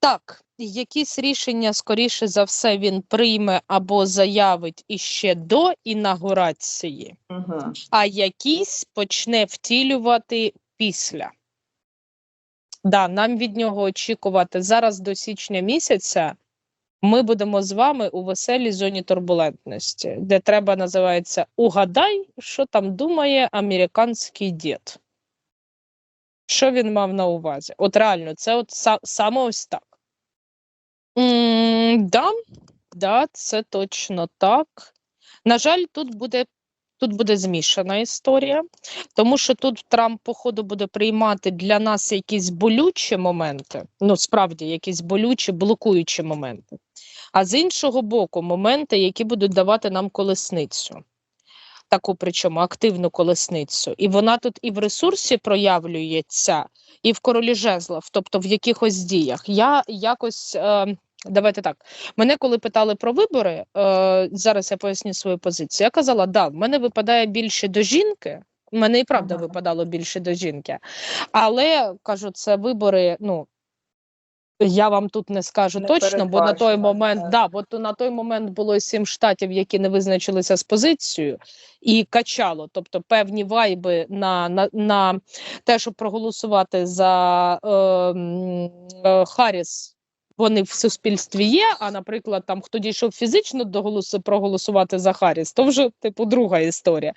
Так, якісь рішення, скоріше за все, він прийме або заявить іще до інаугурації, Угу. а якісь почне втілювати після. Да, нам від нього очікувати зараз до січня місяця. Ми будемо з вами у веселій зоні турбулентності, де треба називається Угадай, що там думає американський дід. Що він мав на увазі? От реально, це от са- саме ось так. М, да, да, це точно так. На жаль, тут буде, тут буде змішана історія, тому що тут Трамп, походу, буде приймати для нас якісь болючі моменти, ну справді якісь болючі, блокуючі моменти. А з іншого боку, моменти, які будуть давати нам колесницю. Таку, причому активну колесницю. І вона тут і в ресурсі проявлюється, і в королі жезлов, тобто в якихось діях. Я якось. Е, Давайте так. Мене коли питали про вибори, е, зараз я поясню свою позицію. Я казала, да, в мене випадає більше до жінки. В мене і правда Ага. випадало більше до жінки. Але кажу, це вибори. Ну я вам тут не скажу Не точно, бо на той момент, так. да, бо то на той момент було сім штатів, які не визначилися з позицією, і качало, тобто певні вайби на, на, на те, щоб проголосувати за е, е, Харріс. Вони в суспільстві є. А, наприклад, там хто дійшов фізично до голосу проголосувати за Харріс, то вже типу друга історія.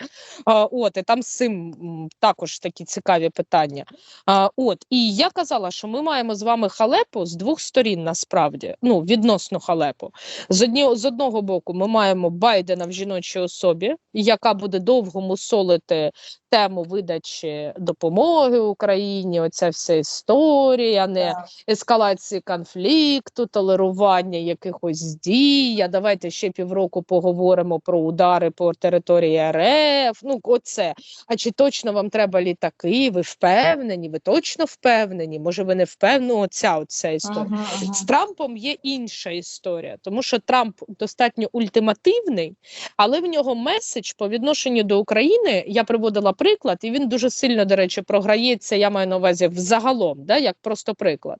А, от і там з цим також такі цікаві питання. А, от і я казала, що ми маємо з вами халепу з двох сторін, насправді, ну відносно халепу. З одні, з одного боку, ми маємо Байдена в жіночій особі, яка буде довго мусолити тему видачі допомоги Україні. Оця вся історія, не ескалації конфлікту, толерування якихось дій. А давайте ще півроку поговоримо про удари по території РФ. Ну, оце. А чи точно вам треба літаки? Ви впевнені? Ви точно впевнені? Може, ви не впевнені? Ну, Оця оця історія. Ага, ага. З Трампом є інша історія, тому що Трамп достатньо ультимативний, але в нього меседж по відношенню до України. Я приводила приклад, і він дуже сильно, до речі, програється. Я маю на увазі взагалом, да, як просто приклад.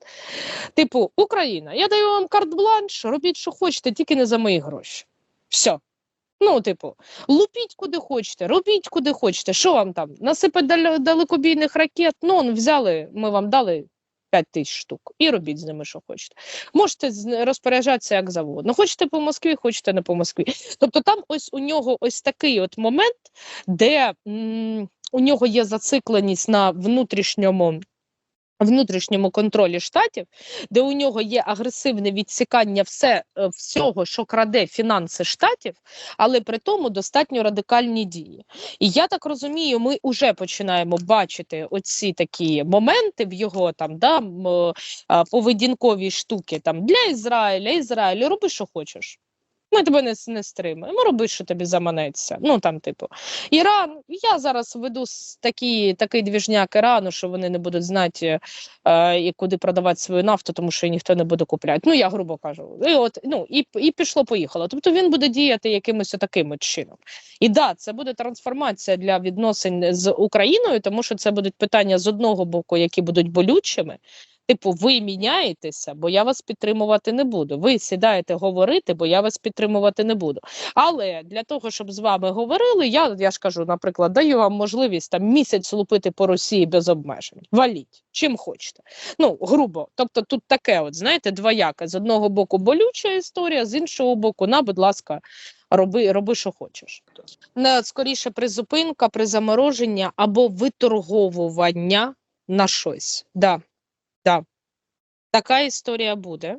Типу, Україна, я даю вам карт-бланш, робіть, що хочете, тільки не за мої гроші. Все. Ну, типу, лупіть куди хочете, робіть куди хочете. Що вам там? Насипать дал- далекобійних ракет? Ну, он взяли, ми вам дали 5 тисяч штук і робіть з ними, що хочете. Можете розпоряджатися як завгодно. Хочете по Москві, хочете не по Москві. Тобто там ось у нього ось такий от момент, де м, у нього є зацикленість на внутрішньому. Внутрішньому контролі штатів, де у нього є агресивне відсікання все, е, всього, що краде фінанси штатів, але при тому достатньо радикальні дії. І я так розумію, ми вже починаємо бачити оці такі моменти в його там да, е, поведінкові штуки там для Ізраїля, Ізраїлю, роби, що хочеш. Ми тебе не, не стримуємо, роби, що тобі заманеться. Ну там, типу, Іран. Я зараз веду такі, такий двіжняк Ірану, що вони не будуть знати, е, і куди продавати свою нафту, тому що її ніхто не буде купляти. Ну я грубо кажу. І от ну і, і пішло, поїхало. Тобто він буде діяти якимось таким чином. І да, це буде трансформація для відносин з Україною, тому що це будуть питання з одного боку, які будуть болючими. Типу, ви міняєтеся, бо я вас підтримувати не буду. Ви сідаєте говорити, бо я вас підтримувати не буду. Але для того, щоб з вами говорили, я, я ж кажу, наприклад, даю вам можливість там місяць лупити по Росії без обмежень. Валіть, чим хочете. Ну, грубо. Тобто тут таке, от знаєте, двояке. З одного боку болюча історія, з іншого боку, на, будь ласка, роби, роби що хочеш. Скоріше призупинка, призамороження або виторговування на щось. Да. Да. Така історія буде.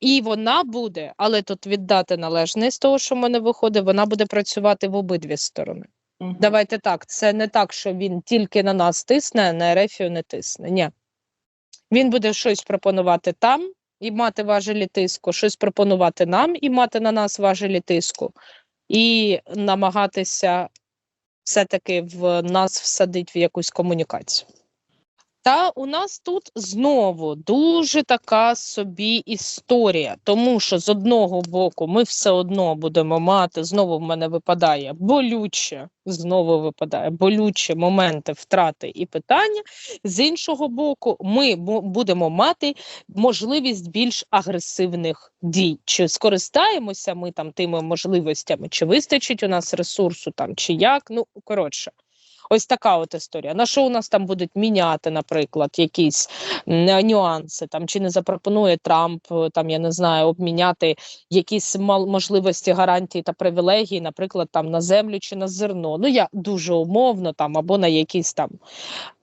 І вона буде, але тут віддати належне з того, що в мене виходить, вона буде працювати в обидві сторони. Мгм. Давайте так, це не так, що він тільки на нас тисне, а на Ерефію не тисне. Ні. Він буде щось пропонувати там і мати важелі тиску, щось пропонувати нам і мати на нас важелі тиску, і намагатися все-таки в нас всадити в якусь комунікацію. Та у нас тут знову дуже така собі історія, тому що з одного боку ми все одно будемо мати, знову в мене випадає болюче, знову випадає болюче моменти втрати і питання. З іншого боку, ми будемо мати можливість більш агресивних дій. Чи скористаємося ми там тими можливостями, чи вистачить у нас ресурсу там, чи як. Ну коротше. Ось така от історія. На що у нас там будуть міняти, наприклад, якісь нюанси, там чи не запропонує Трамп, е, там я не знаю, обміняти якісь можливості, гарантії та привілегії, наприклад, там на землю чи на зерно. Ну я дуже умовно там або на якісь там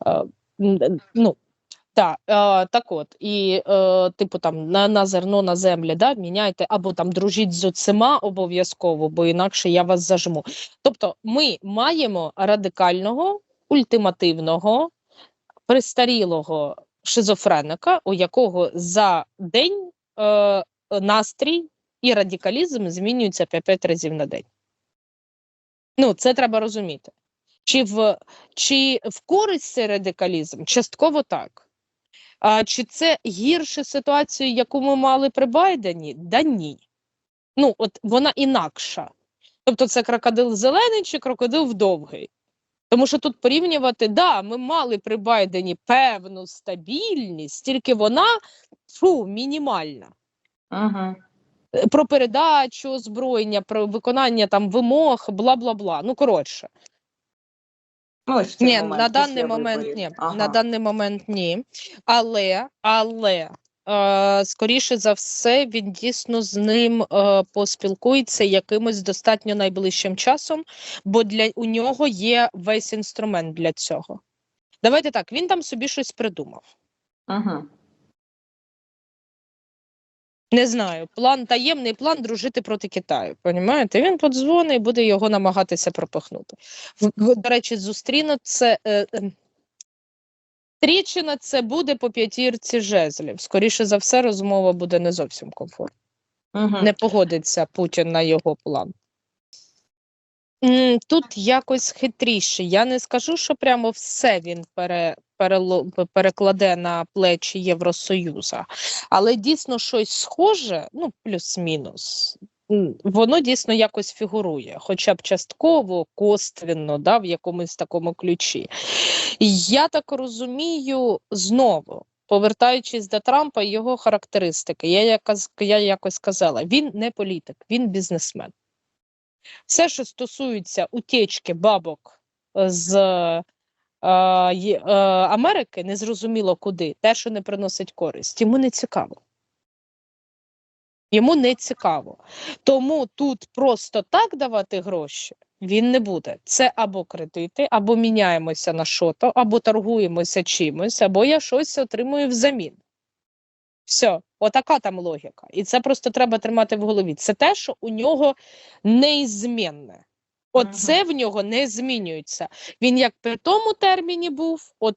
е, ну. Так, е, так от, і е, типу там на, на зерно, на землі, да, міняйте, або там дружіть з оцима обов'язково, бо інакше я вас зажму. Тобто ми маємо радикального, ультимативного, пристарілого шизофреника, у якого за день е, настрій і радикалізм змінюються 5 разів на день. Ну, це треба розуміти. Чи в, чи в користь цей радикалізм? Частково так. А, чи це гірше ситуацію, яку ми мали при Байдені? Да ні. Ну, от вона інакша. Тобто, це крокодил зелений чи крокодил довгий. Тому що тут порівнювати, да, ми мали при Байдені певну стабільність, тільки вона фу, мінімальна. Угу. Е, Про передачу озброєння, про виконання там вимог, бла бла бла. Ну, коротше. Ну, ось Ні, момент на даний момент виборів. ні. Ага. На даний момент ні. Але, але е, скоріше за все, він дійсно з ним е, поспілкується якимось достатньо найближчим часом, бо для у нього є весь інструмент для цього. Давайте так, він там собі щось придумав. Угу. Не знаю, план таємний план дружити проти Китаю. Понімаєте? Він подзвонить і буде його намагатися пропихнути. До речі, зустрінуться. Е, е, Трічина це буде по п'ятірці жезлів. Скоріше за все, розмова буде не зовсім комфортна. Угу. Не погодиться Путін на його план. Тут якось хитріше. Я не скажу, що прямо все він пере, перекладе на плечі Євросоюза, але дійсно щось схоже, ну, плюс-мінус. Воно дійсно якось фігурує, хоча б частково, косвенно, да, в якомусь такому ключі. Я так розумію, знову, повертаючись до Трампа і його характеристики, я, якось, я якось сказала, він не політик, він бізнесмен. Все, що стосується утечки бабок з Америки, незрозуміло куди, те, що не приносить користь, йому не цікаво. Йому не цікаво. Тому тут просто так давати гроші він не буде. Це або кредити, або міняємося на що-то, або торгуємося чимось, або я щось отримую взамін. Все, отака там логіка. І це просто треба тримати в голові. Це те, що у нього неізмінне. Оце в нього не змінюється. Він як при тому терміні був, от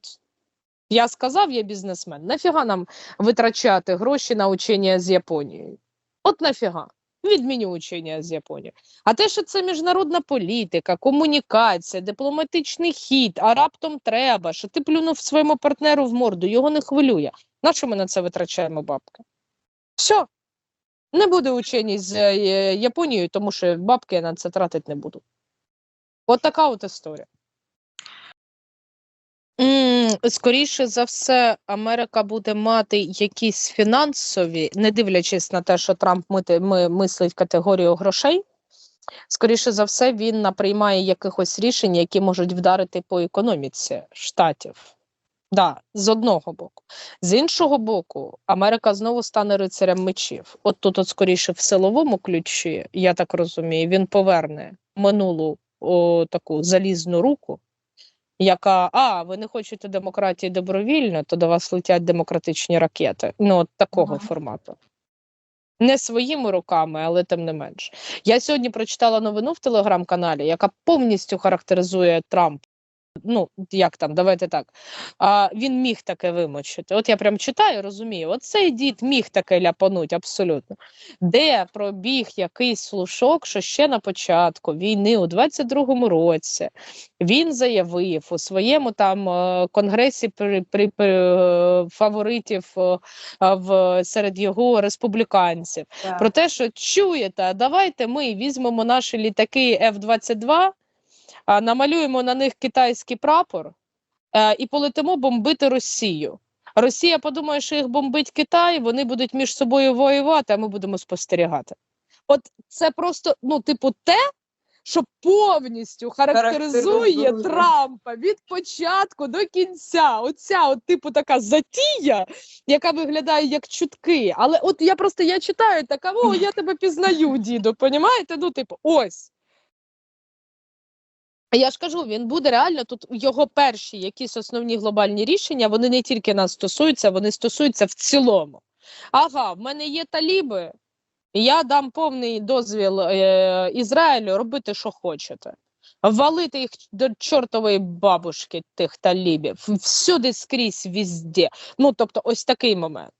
я сказав, я бізнесмен. Нафіга нам витрачати гроші на учення з Японією? От нафіга. Відміню учення з Японією. А те, що це міжнародна політика, комунікація, дипломатичний хід, а раптом треба, що ти плюнув своєму партнеру в морду, його не хвилює. На що ми на це витрачаємо бабки? Все. Не буде учені з е, Японією, тому що бабки я на це тратити не буду. От така от історія. Скоріше за все, Америка буде мати якісь фінансові, не дивлячись на те, що Трамп мислить категорію грошей. Скоріше за все, він наприймає якихось рішень, які можуть вдарити по економіці штатів. Да, з одного боку. З іншого боку, Америка знову стане рицарем мечів. От тут, от скоріше, в силовому ключі, я так розумію, він поверне минулу о, таку залізну руку, яка а, ви не хочете демократії добровільно, то до вас летять демократичні ракети. Ну, от такого Ага. формату. Не своїми руками, але тим не менш. Я сьогодні прочитала новину в телеграм-каналі, яка повністю характеризує Трамп ну як там, давайте так. А, він міг таке вимочити. От я прям читаю, розумію. От цей дід міг таке ляпануть абсолютно. Де пробіг якийсь слушок, що ще на початку війни у 22-му році він заявив у своєму там е, конгресі при, при, при е, фаворитів е, в серед його республіканців Так. про те, що чуєте, давайте ми візьмемо наші літаки F-22, а, намалюємо на них китайський прапор е, і полетимо бомбити Росію. Росія подумає, що їх бомбить Китай, вони будуть між собою воювати, а ми будемо спостерігати. От це просто, ну, типу, те, що повністю характеризує Характеризує. Трампа від початку до кінця. Оця, от, типу, така затія, яка виглядає як чутки. Але от я просто я читаю така, о, я тебе пізнаю, діду. Понімаєте? Ну, типу, ось. Я ж кажу, він буде реально тут його перші якісь основні глобальні рішення, вони не тільки нас стосуються, вони стосуються в цілому. Ага, в мене є таліби, я дам повний дозвіл е, Ізраїлю робити, що хочете. Валити їх до чортової бабушки, тих талібів, всюди скрізь, візде. Ну, тобто, ось такий момент.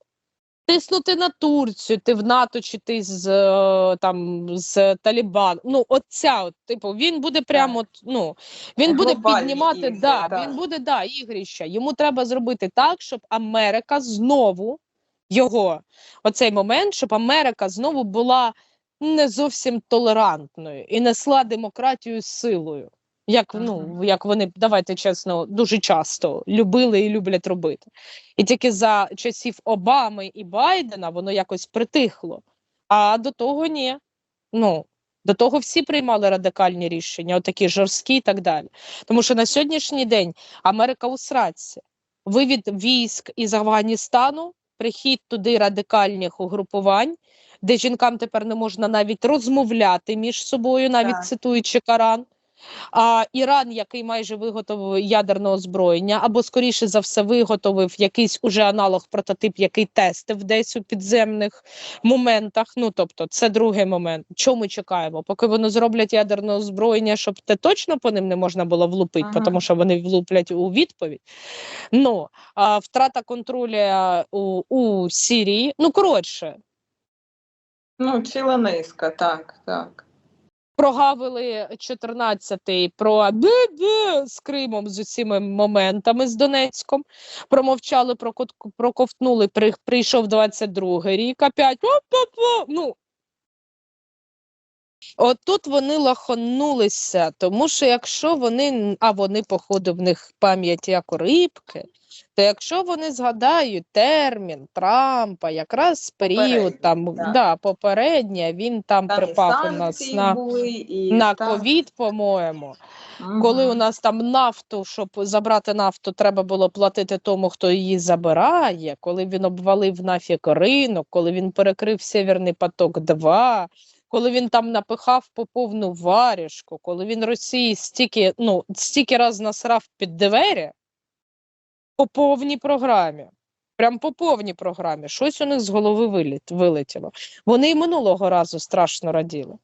Тиснути на Турцію, ти в НАТО чи ти з е, там з Талібан. Ну, оця, от, типу, він буде прямо, ну він буде піднімати, ігри, да, так. він буде да, ігрища. Йому треба зробити так, щоб Америка знову його оцей момент, щоб Америка знову була не зовсім толерантною і несла демократію силою. Як, ну, як вони, давайте чесно, дуже часто любили і люблять робити. І тільки за часів Обами і Байдена воно якось притихло. А до того ні. Ну, до того всі приймали радикальні рішення, отакі жорсткі і так далі. Тому що на сьогоднішній день Америка у сраці. Вивід військ із Афганістану, прихід туди радикальних угрупувань, де жінкам тепер не можна навіть розмовляти між собою, навіть Так. цитуючи Коран. А Іран, який майже виготовив ядерне озброєння, або скоріше за все виготовив якийсь уже аналог прототип, який тестив десь у підземних моментах. Ну тобто, це другий момент. Чому ми чекаємо? Поки вони зроблять ядерне озброєння, щоб те точно по ним не можна було влупити, Ага. тому що вони влуплять у відповідь. Ну а втрата контролю у, у Сірії. Ну коротше, Ну, ціла низка, так, так. Прогавили 14-й про де з Кримом з усіма моментами з Донецьком. Промовчали, проковтнули. При, прийшов 22-й рік. Опять оп-оп-оп, ну. От тут вони лаханулися, тому що якщо вони, а вони, походу, в них пам'ять як у рибки, то якщо вони згадають термін Трампа, якраз період там, так. да, попереднє, він там, Там припав у нас на були, і на ковід, по-моєму, Мгм. коли у нас там нафту, щоб забрати нафту, треба було платити тому, хто її забирає, коли він обвалив нафіг ринок, коли він перекрив Сєвєрний поток 2 коли він там напихав по повну варішку, коли він Росії стільки, ну, стільки раз насрав під двері по повній програмі. Прям по повній програмі. Щось у них з голови вилетіло. Вони і минулого разу страшно раділи.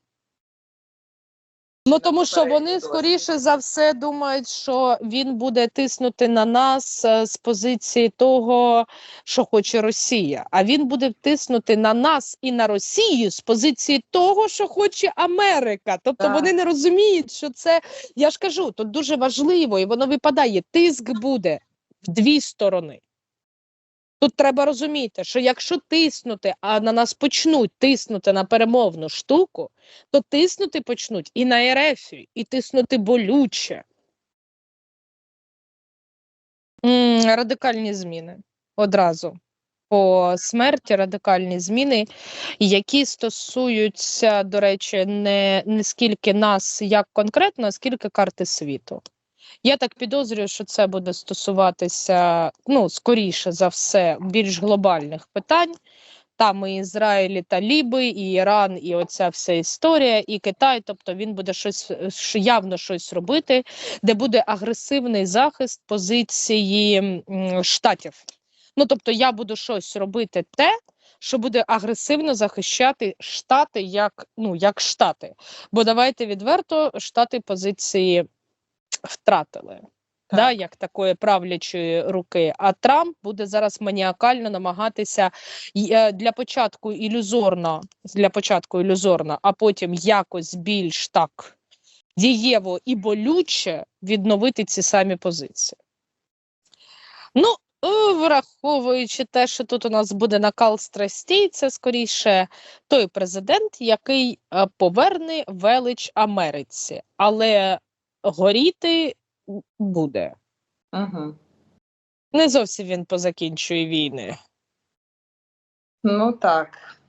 Ну тому що вони скоріше за все думають, що він буде тиснути на нас е, з позиції того, що хоче Росія. А він буде тиснути на нас і на Росію з позиції того, що хоче Америка. Тобто Так. вони не розуміють, що це я ж кажу, тут дуже важливо, і воно випадає. Тиск буде в дві сторони. Тут треба розуміти, що якщо тиснути, а на нас почнуть тиснути на перемовну штуку, то тиснути почнуть і на Ерефію, і тиснути болюче. Радикальні зміни одразу. По смерті радикальні зміни, які стосуються, до речі, не, не скільки нас як конкретно, а скільки карти світу. Я так підозрюю, що це буде стосуватися, ну, скоріше за все, більш глобальних питань. Там і Ізраїль, і Таліби, і Іран, і оця вся історія, і Китай. Тобто він буде щось явно щось робити, де буде агресивний захист позиції штатів. Ну тобто, я буду щось робити те, що буде агресивно захищати штати як, ну, як штати. Бо давайте відверто, штати позиції втратили. да, як такої правлячої руки. А Трамп буде зараз маніакально намагатися е, для початку ілюзорно, для початку ілюзорно, а потім якось більш так дієво і болюче відновити ці самі позиції. Ну, е, враховуючи те, що тут у нас буде накал страстей, це скоріше той президент, який е, поверне велич Америці, але горіти буде. Угу. Не зовсім він позакінчує війни. Ну так.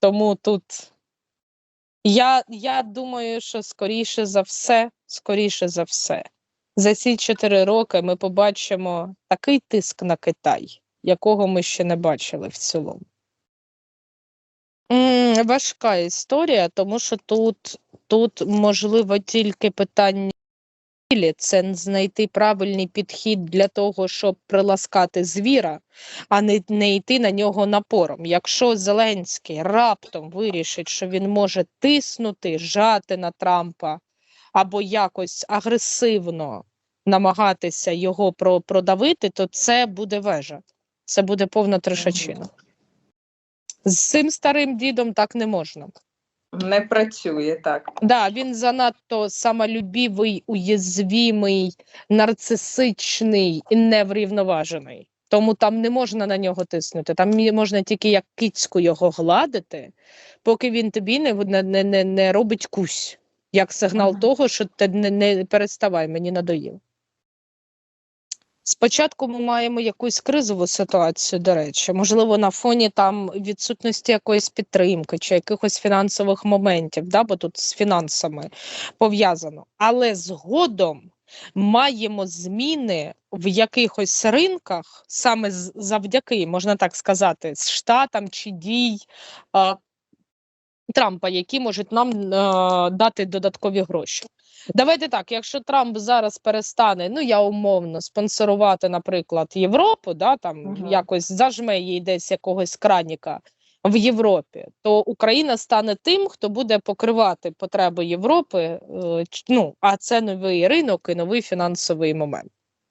Тому тут я, я думаю, що скоріше за все, скоріше за все, за ці чотири роки ми побачимо такий тиск на Китай, якого ми ще не бачили в цілому. Важка історія, тому що тут, тут можливо тільки питання це знайти правильний підхід для того, щоб приласкати звіра, а не, не йти на нього напором. Якщо Зеленський раптом вирішить, що він може тиснути, жати на Трампа або якось агресивно намагатися його про, продавити, то це буде вежа. Це буде повна трешачина. З цим старим дідом так не можна. Не працює так. Да, він занадто самолюбівий, уязвімий, нарцисичний і неврівноважений. Тому там не можна на нього тиснути. Там можна тільки як кицьку його гладити, поки він тобі не, не, не, не, робить кусь, як сигнал Ага. того, що ти не, не переставай, мені надоїло. Спочатку ми маємо якусь кризову ситуацію, до речі, можливо, на фоні там відсутності якоїсь підтримки чи якихось фінансових моментів, да, бо тут з фінансами пов'язано. Але згодом маємо зміни в якихось ринках, саме завдяки, можна так сказати, штатам чи дій Трампа, які можуть нам е, дати додаткові гроші. Давайте так, якщо Трамп зараз перестане, ну я умовно спонсорувати, наприклад, Європу, да, там Мгм. якось зажме їй десь якогось краніка в Європі, то Україна стане тим, хто буде покривати потреби Європи. е, ну, а це новий ринок і новий фінансовий момент.